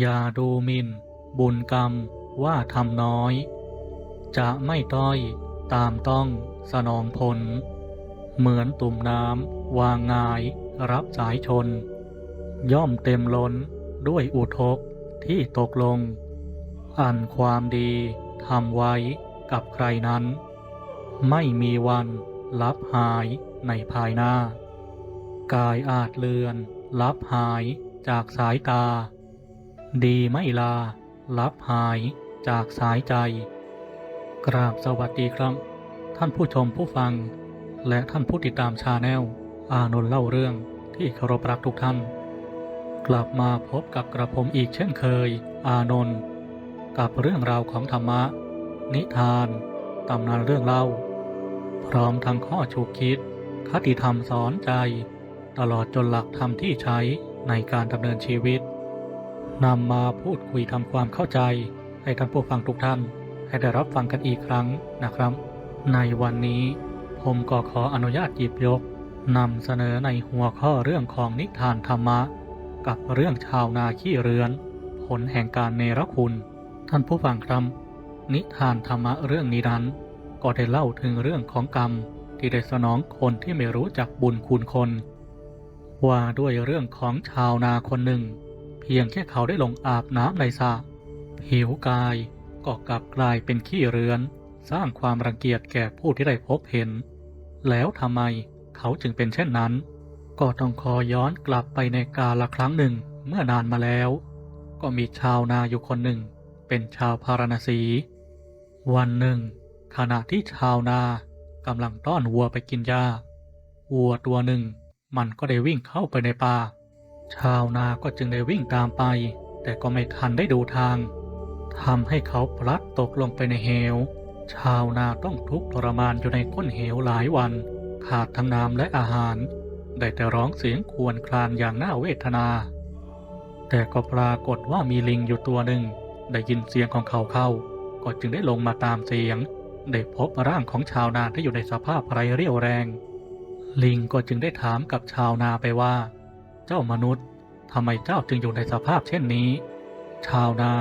อย่าดูหมินบุญกรรมว่าทำน้อย จะไม่ต้อยตามต้องสนองผล เหมือนตุ่มน้ำวางงายรับสายชน ย่อมเต็มล้นด้วยอุทกที่ตกลง อันความดีทำไว้กับใครนั้น ไม่มีวันลับหายในภายหน้า กายอาจเลือนลับหายจากสายตา ดีไม่ลาลับหายจากสายใจ กราบสวัสดีครับ ท่านผู้ชมผู้ฟัง และท่านผู้ติดตามชาแนล อานนท์เล่าเรื่องที่เคารพรักทุกท่าน กลับมาพบกับกระผมอีกเช่นเคย อานนท์กับเรื่องราวของธรรมะ นิทานตำนานเรื่องเล่า พร้อมทั้งข้อฉุกคิด คติธรรมสอนใจ ตลอดจนหลักธรรมที่ใช้ในการดำเนินชีวิต นำมาพูดคุยทำความเข้าใจ ให้ท่านผู้ฟังทุกท่าน ให้ได้รับฟังกันอีกครั้งนะครับ ในวันนี้ ผมก็ขออนุญาตหยิบยกนำเสนอในหัวข้อเรื่องของนิทานธรรมะ กับเรื่องชาวนาขี้เรือน ผลแห่งการเนรคุณ ท่านผู้ฟังครับ นิทานธรรมะเรื่องนี้นั้น ก็ได้เล่าถึงเรื่องของกรรมที่ได้สนองคนที่ไม่รู้จักบุญคุณคน ว่าด้วยเรื่องของชาวนาคนหนึ่ง พียงแค่เขาได้ลงอาบน้ำในสระผิวกายก็กลับกลายเป็นขี้เรือน สร้างความรังเกียจแก่ผู้ที่ได้พบเห็น แล้วทำไมเขาจึงเป็นเช่นนั้น ก็ต้องขอย้อนกลับไปในกาละครั้งหนึ่งเมื่อนานมาแล้ว ก็มีชาวนาอยู่คนหนึ่ง เป็นชาวพาราณสี วันหนึ่ง ขณะที่ชาวนากำลังต้อนวัวไปกินหญ้าวัวตัวหนึ่งมันก็ได้วิ่งเข้าไปในป่า ชาวนาก็จึงได้วิ่งตามไป แต่ก็ไม่ทันได้ดูทางทำให้เขาพลัดตกลงไปในเหว ชาวนาต้องทุกข์ทรมานอยู่ในก้นเหวหลายวัน ขาดทั้งน้ำและอาหาร ได้แต่ร้องเสียงควญครางอย่างน่าเวทนา แต่ก็ปรากฏว่ามีลิงอยู่ตัวหนึ่ง ได้ยินเสียงของเขาเข้า ก็จึงได้ลงมาตามเสียง ได้พบร่างของชาวนาที่อยู่ในสภาพไร้เรี่ยวแรง ลิงก็จึงได้ถามกับชาวนาไปว่า เจ้ามนุษย์ทำไมเจ้าจึงอยู่ในสภาพเช่นนี้ ชาวนา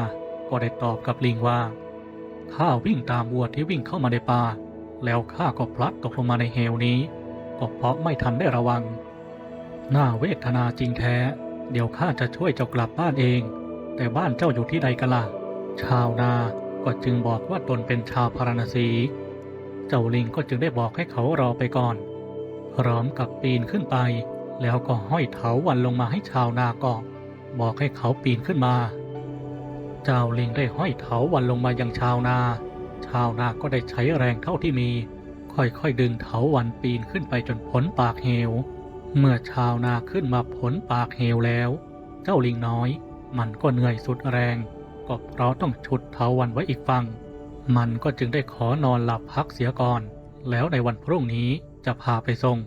ก็ได้ตอบกับลิงว่าข้าวิ่งตามวัวที่วิ่งเข้ามาในป่า แล้วข้าก็พลัดตกลงมาในเหวนี้ ก็เพราะไม่ทันได้ระวัง น่าเวทนาจริงแท้ เดี๋ยวข้าจะช่วยเจ้ากลับบ้านเอง แต่บ้านเจ้าอยู่ที่ใดกันล่ะ ชาวนาก็จึงบอกว่าตนเป็นชาวพาราณสี เจ้าลิงก็จึงได้บอกให้เขารอไปก่อน พร้อมกับปีนขึ้นไป แล้วก็ห้อยเถาวันลงมาให้ชาวนาเกาะบอกให้เขาปีนขึ้นมา เจ้าลิงได้ห้อยเถาวันลงมายังชาวนา ชาวนาก็ได้ใช้แรงเท่าที่มี ค่อยๆดึงเถาวันปีนขึ้นไปจนพ้นปากเหว เมื่อชาวนาขึ้นมาพ้นปากเหวแล้ว เจ้าลิงน้อย มันก็เหนื่อยสุดแรง ก็เพราะต้องฉุดเถาวันไว้อีกฝั่ง มันก็จึงได้ขอนอนหลับพักเสียก่อน แล้วในวันพรุ่งนี้จะพาไปส่ง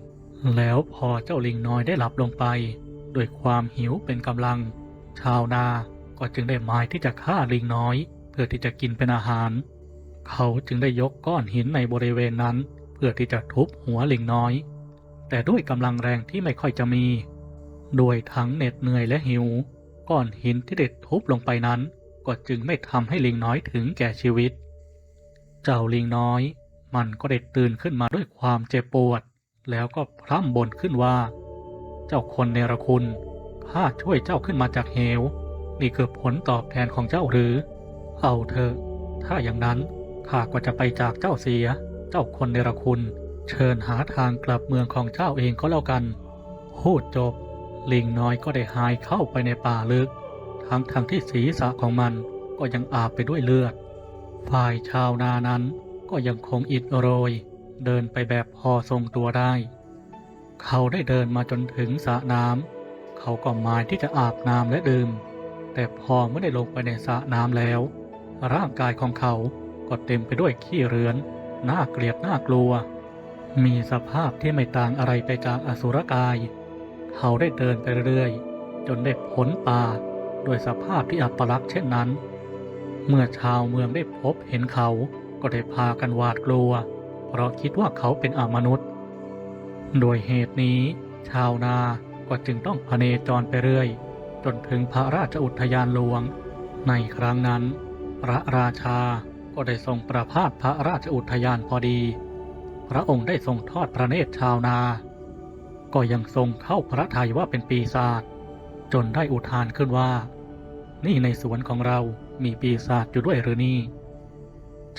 แล้วพอเจ้าลิงน้อยได้หลับลงไปด้วยความหิวเป็นกำลัง ชาวนาก็จึงได้หมายที่จะฆ่าลิงน้อย เพื่อที่จะกินเป็นอาหาร เขาจึงได้ยกก้อนหินในบริเวณนั้น เพื่อที่จะทุบหัวลิงน้อย แต่ด้วยกำลังแรงที่ไม่ค่อยจะมี ด้วยทั้งเหน็ดเหนื่อยและหิว ก้อนหินที่เด็ดทุบลงไปนั้น ก็จึงไม่ทำให้ลิงน้อยถึงแก่ชีวิต เจ้าลิงน้อย มันก็ได้ตื่นขึ้นมาด้วยความเจ็บปวด แล้วก็พร่ำบ่นขึ้นว่า เจ้าคนเนรคุณข้าช่วยเจ้าขึ้นมาจากเหว นี่คือผลตอบแทนของเจ้าหรือ เอาเถอะ ถ้าอย่างนั้นข้าก็จะไปจากเจ้าเสีย เจ้าคนเนรคุณ เชิญหาทางกลับเมืองของเจ้าเองก็แล้วกัน พูดจบ ลิงน้อยก็ได้หายเข้าไปในป่าลึก ทั้งทางที่ศีรษะของมันก็ยังอาบไปด้วยเลือด ฝ่ายชาวนานั้นก็ยังคงอิดโรย เดินไปแบบพอทรงตัวได้ เขาได้เดินมาจนถึงสระน้ำเขาก็หมายที่จะอาบน้ำและดื่ม แต่พอเมื่อได้ลงไปในสระน้ำแล้ว ร่างกายของเขาก็เต็มไปด้วยขี้เรือนน่าเกลียดน่ากลัว มีสภาพที่ไม่ต่างอะไรไปจากอสุรกาย เขาได้เดินไปเรื่อยๆจนได้พ้นป่าด้วยสภาพที่อัปลักษณ์เช่นนั้น เมื่อชาวเมืองได้พบเห็นเขาก็ได้พากันหวาดกลัว เพราะคิดว่าเขาเป็นอมนุษย์ โดยเหตุนี้ ชาวนาก็จึงต้องพเนจรไปเรื่อย จนถึงพระราชอุทยานหลวง ในครั้งนั้น พระราชาก็ได้ทรงประพาสพระราชอุทยานพอดี พระองค์ได้ทรงทอดพระเนตรชาวนา ก็ยังทรงเข้าพระทัยว่าเป็นปีศาจจนได้อุทานขึ้นว่า นี่ในสวนของเรามีปีศาจอยู่ด้วยหรือนี่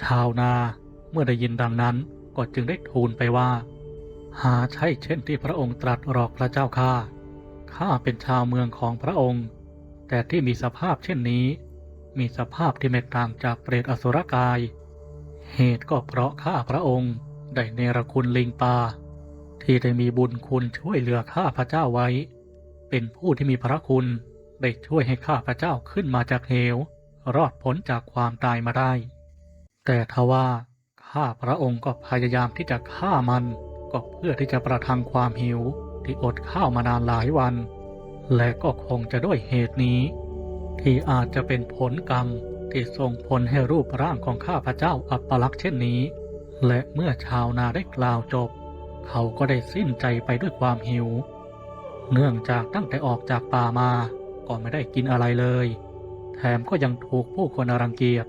ชาวนาเมื่อได้ยินดังนั้น ก็จึงได้ทูลไปว่า หาใช่เช่นที่พระองค์ตรัสหรอกพระเจ้าข้าข้าเป็นชาวเมืองของพระองค์ แต่ที่มีสภาพเช่นนี้ มีสภาพที่ไม่ต่างจากเปรตอสุรกาย เหตุก็เพราะข้าพระองค์ได้เนรคุณลิงปาที่ได้มีบุญคุณช่วยเหลือข้าพระเจ้าไว้ เป็นผู้ที่มีพระคุณได้ช่วยให้ข้าพระเจ้าขึ้นมาจากเหว รอดพ้นจากความตายมาได้ แต่ทว่า ข้าพระองค์ก็พยายามที่จะฆ่ามัน ก็เพื่อที่จะประทังความหิวที่อดข้าวมานานหลายวัน และก็คงจะด้วยเหตุนี้ ที่อาจจะเป็นผลกรรมที่ส่งผลให้รูปร่างของข้าพระเจ้าอัปลักษณ์เช่นนี้ และเมื่อชาวนาได้กล่าวจบ เขาก็ได้สิ้นใจไปด้วยความหิว เนื่องจากตั้งแต่ออกจากป่ามา ก็ไม่ได้กินอะไรเลย แถมก็ยังถูกผู้คนรังเกียจ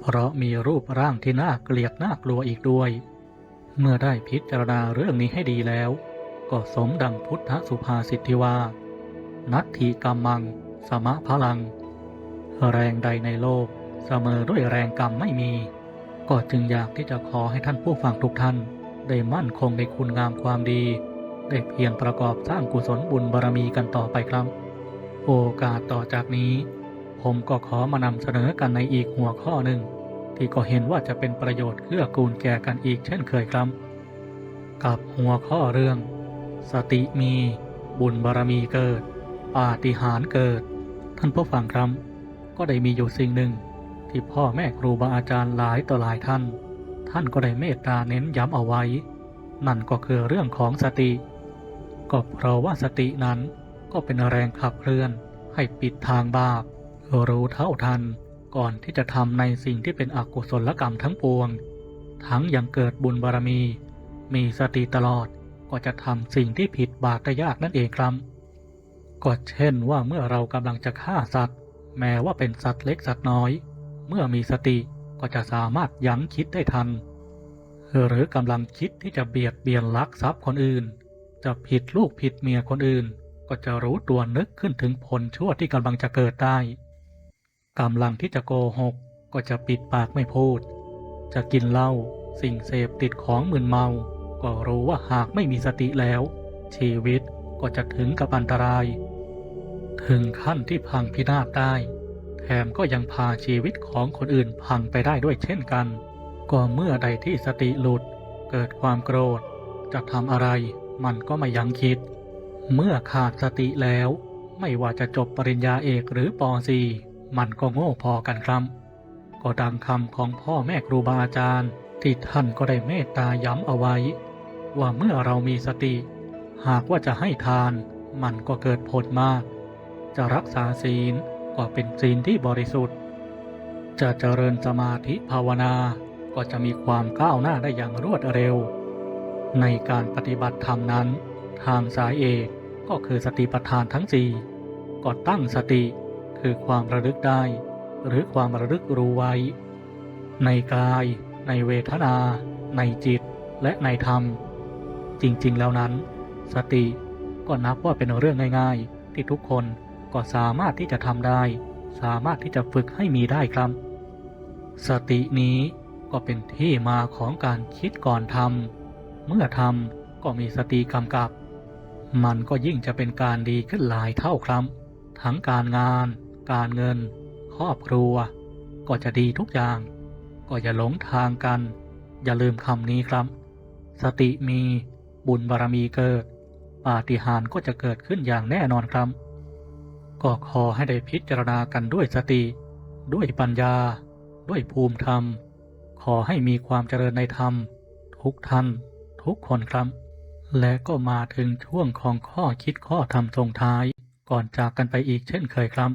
เพราะมีรูปร่างที่น่าเกลียดน่ากลัวอีกด้วย เมื่อได้พิจารณาเรื่องนี้ให้ดีแล้ว ก็สมดังพุทธสุภาษิตที่ว่า นัตถิกรรมัง สมะพลัง แรงใดในโลกเสมอด้วยแรงกรรมไม่มี ก็จึงอยากที่จะขอให้ท่านผู้ฟังทุกท่าน ได้มั่นคงในคุณงามความดี ได้เพียงประกอบสร้างกุศลบุญบารมีกันต่อไปครับ โอกาสต่อจากนี้ ผมก็ขอมานำเสนอกันในอีกหัวข้อหนึ่ง ที่ก็เห็นว่าจะเป็นประโยชน์เกื้อกูลแก่กันอีกเช่นเคยครับ กับหัวข้อเรื่อง สติมี บุญบารมีเกิด ปาฏิหาริย์เกิด ท่านผู้ฟังครับ ก็ได้มีอยู่สิ่งหนึ่ง ที่พ่อแม่ครูบาอาจารย์หลายต่อหลายท่าน ท่านก็ได้เมตตาเน้นย้ำเอาไว้ นั่นก็คือเรื่องของสติ ก็เพราะว่าสตินั้นก็เป็นแรงขับเคลื่อนให้ปิดทางบาป รู้เท่าทันก่อนที่จะทำในสิ่งที่เป็นอกุศลกรรมทั้งปวง ทั้งยังเกิดบุญบารมี มีสติตลอดก็จะทำสิ่งที่ผิดบาปได้ยากนั่นเองครับก็เช่นว่าเมื่อเรากำลังจะฆ่าสัตว์ แม้ว่าเป็นสัตว์เล็กสัตว์น้อย เมื่อมีสติก็จะสามารถยั้งคิดได้ทัน หรือกำลังคิดที่จะเบียดเบียนลักทรัพย์คนอื่น จะผิดลูกผิดเมียคนอื่น ก็จะรู้ตัวนึกขึ้นถึงผลชั่วที่กำลังจะเกิดได้ กำลังที่จะโกหกก็จะปิดปากไม่พูด จะกินเหล้าสิ่งเสพติดของมึนเมา ก็รู้ว่าหากไม่มีสติแล้ว ชีวิตก็จะถึงกับอันตราย ถึงขั้นที่พังพินาศได้ แถมก็ยังพาชีวิตของคนอื่นพังไปได้ด้วยเช่นกัน ก็เมื่อใดที่สติหลุด เกิดความโกรธ จะทำอะไรมันก็ไม่ยั้งคิด เมื่อขาดสติแล้ว ไม่ว่าจะจบปริญญาเอกหรือป .4 มันก็โง่พอกันครับ ก็ดังคำของพ่อแม่ครูบาอาจารย์ ที่ท่านก็ได้เมตตาย้ำเอาไว้ ว่าเมื่อเรามีสติ หากว่าจะให้ทาน มันก็เกิดผลมาก จะรักษาศีลก็เป็นศีลที่บริสุทธิ์ จะเจริญสมาธิภาวนาก็จะมีความก้าวหน้าได้อย่างรวดเร็ว ในการปฏิบัติธรรมนั้น ทางสายเอกก็คือสติปัฏฐานทั้งสี่ก็ตั้งสติ คือความระลึกได้ หรือความระลึกรู้ไว้ ในกาย ในเวทนา ในจิต และในธรรม จริงๆ แล้วนั้น สติก็นับว่าเป็นเรื่องง่ายๆ ที่ทุกคนก็สามารถที่จะทำได้ สามารถที่จะฝึกให้มีได้ครับ สตินี้ก็เป็นที่มาของการคิดก่อนทำเมื่อทำก็มีสติกำกับ มันก็ยิ่งจะเป็นการดีขึ้นหลายเท่าครับ ทั้งการงาน การเงิน ครอบครัว ก็จะดีทุกอย่าง ก็อย่าหลงทางกัน อย่าลืมคำนี้ครับ สติมีบุญบารมีเกิด ปาฏิหาริย์ก็จะเกิดขึ้นอย่างแน่นอนครับ ก็ขอให้ได้พิจารณากันด้วยสติ ด้วยปัญญา ด้วยภูมิธรรม ขอให้มีความเจริญในธรรม ทุกท่าน ทุกคนครับ และก็มาถึงช่วงของข้อคิดข้อธรรมทรงท้ายก่อนจากกันไปอีกเช่นเคยครับ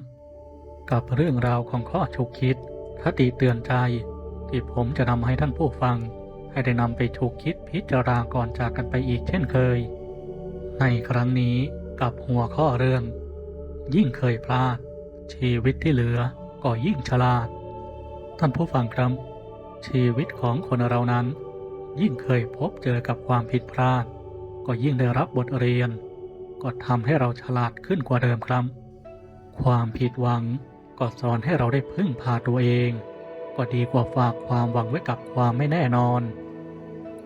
กับเรื่องราวของข้อฉุกคิด คติเตือนใจ ที่ผมจะนำให้ท่านผู้ฟัง ให้ได้นำไปฉุกคิดพิจารณาก่อนจากกันไปอีกเช่นเคย ในครั้งนี้กับหัวข้อเรื่อง ยิ่งเคยพลาด ชีวิตที่เหลือก็ยิ่งฉลาด ท่านผู้ฟังครับ ชีวิตของคนเรานั้น ยิ่งเคยพบเจอกับความผิดพลาด ก็ยิ่งได้รับบทเรียน ก็ทำให้เราฉลาดขึ้นกว่าเดิมครับ ความผิดหวัง ก็สอนให้เราได้พึ่งพาตัวเอง ก็ดีกว่าฝากความหวังไว้กับความไม่แน่นอน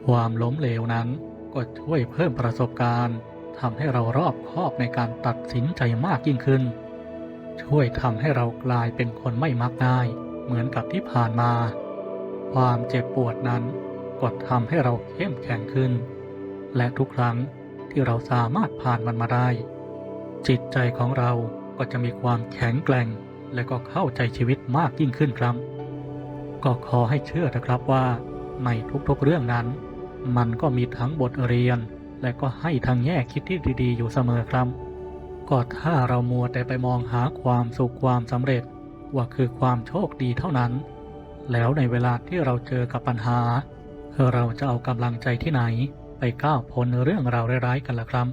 ความล้มเหลวนั้นก็ช่วยเพิ่มประสบการณ์ทำให้เรารอบคอบในการตัดสินใจมากยิ่งขึ้น ช่วยทำให้เรากลายเป็นคนไม่มักง่าย เหมือนกับที่ผ่านมา ความเจ็บปวดนั้นก็ทำให้เราเข้มแข็งขึ้น และทุกครั้งที่เราสามารถผ่านมันมาได้ จิตใจของเราก็จะมีความแข็งแกร่ง และก็เข้าใจชีวิตมากยิ่งขึ้นครับ ก็ขอให้เชื่อนะครับว่า ในทุกๆเรื่องนั้น มันก็มีทั้งบทเรียน และก็ให้ทางแง่คิดที่ดีๆ อยู่เสมอครับ ก็ถ้าเรามัวแต่ไปมองหาความสุขความสำเร็จ ว่าคือความโชคดีเท่านั้น แล้วในเวลาที่เราเจอกับปัญหาเราจะเอากำลังใจที่ไหนไปก้าวพ้นเรื่องราวร้ายๆกันล่ะครับ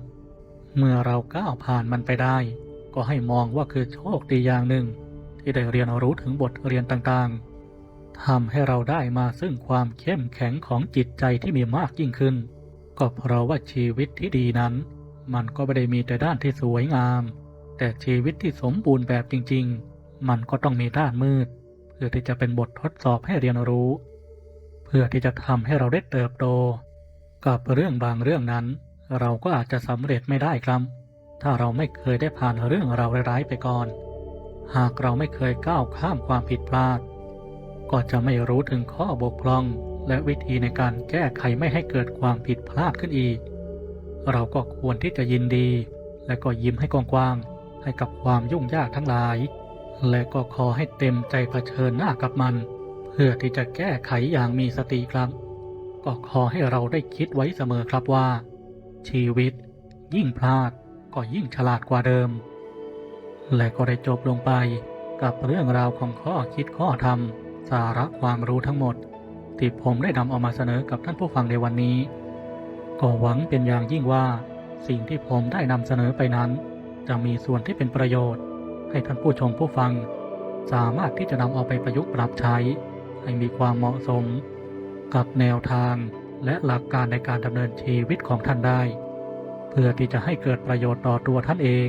เมื่อเราก้าวผ่านมันไปได้ ก็ให้มองว่าคือโชคดีอย่างหนึ่ง ที่ได้เรียนรู้ถึงบทเรียนต่างๆทำให้เราได้มาซึ่งความเข้มแข็งของจิตใจที่มีมากยิ่งขึ้น ก็เพราะว่าชีวิตที่ดีนั้น มันก็ไม่ได้มีแต่ด้านที่สวยงาม แต่ชีวิตที่สมบูรณ์แบบจริง ๆ มันก็ต้องมีด้านมืด เพื่อที่จะเป็นบททดสอบให้เรียนรู้ เพื่อที่จะทำให้เราได้เติบโต กับเรื่องบางเรื่องนั้น เราก็อาจจะสำเร็จไม่ได้ครับ ถ้าเราไม่เคยได้ผ่านเรื่องราวร้ายๆไปก่อน หากเราไม่เคยก้าวข้ามความผิดพลาด ก็จะไม่รู้ถึงข้อบกพร่อง และวิธีในการแก้ไขไม่ให้เกิดความผิดพลาดขึ้นอีก เราก็ควรที่จะยินดี และก็ยิ้มให้กว้างๆให้กับความยุ่งยากทั้งหลาย และก็ขอให้เต็มใจเผชิญหน้ากับมัน เพื่อที่จะแก้ไขอย่างมีสติครับ ก็ขอให้เราได้คิดไว้เสมอครับว่า ชีวิต ยิ่งพลาดก็ยิ่งฉลาดกว่าเดิม และก็ได้จบลงไปกับเรื่องราวของข้อคิดข้อธรรม สาระความรู้ทั้งหมด ที่ผมได้นำเอามาเสนอกับท่านผู้ฟังในวันนี้ ก็หวังเป็นอย่างยิ่งว่า สิ่งที่ผมได้นำเสนอไปนั้น จะมีส่วนที่เป็นประโยชน์ ให้ท่านผู้ชมผู้ฟัง สามารถที่จะนำเอาไปประยุกต์ปรับใช้ ให้มีความเหมาะสม กับแนวทางและหลักการในการดำเนินชีวิตของท่านได้ เพื่อที่จะให้เกิดประโยชน์ต่อตัวท่านเอง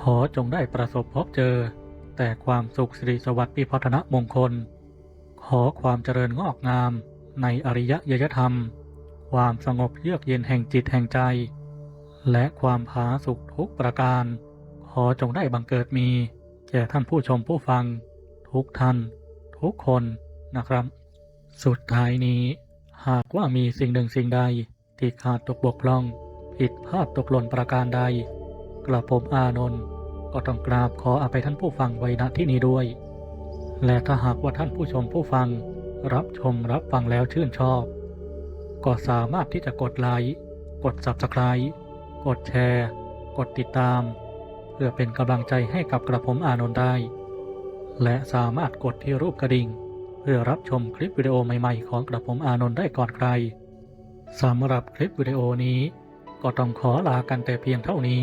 ขอจงได้ประสบพบเจอ แต่ความสุขสิริสวัสดิ์พิพัฒนมงคล ขอความเจริญงอกงาม ในอริยยยธรรม ความสงบเยือกเย็นแห่งจิตแห่งใจ และความผาสุขทุกประการ ขอจงได้บังเกิดมี แก่ท่านผู้ชมผู้ฟัง ทุกท่าน ทุกคนนะครับ สุดท้ายนี้ หากว่ามีสิ่งหนึ่งสิ่งใดที่ขาดตกบกพร่อง ผิดพลาดตกหล่นประการใด กระผมอานนท์ก็ต้องกราบขออภัยท่านผู้ฟังไว้ณที่นี้ด้วย และถ้าหากว่าท่านผู้ชมผู้ฟัง รับชมรับฟังแล้วชื่นชอบ ก็สามารถที่จะกดไลค์กด Subscribe กดแชร์ กดติดตาม เพื่อเป็นกำลังใจให้กับกระผมอานนท์ได้ และสามารถกดที่รูปกระดิ่ง เพื่อรับชมคลิปวิดีโอใหม่ๆ ของกระผมอานนท์ได้ก่อนใครสำหรับคลิปวิดีโอนี้ ก็ต้องขอลากันแต่เพียงเท่านี้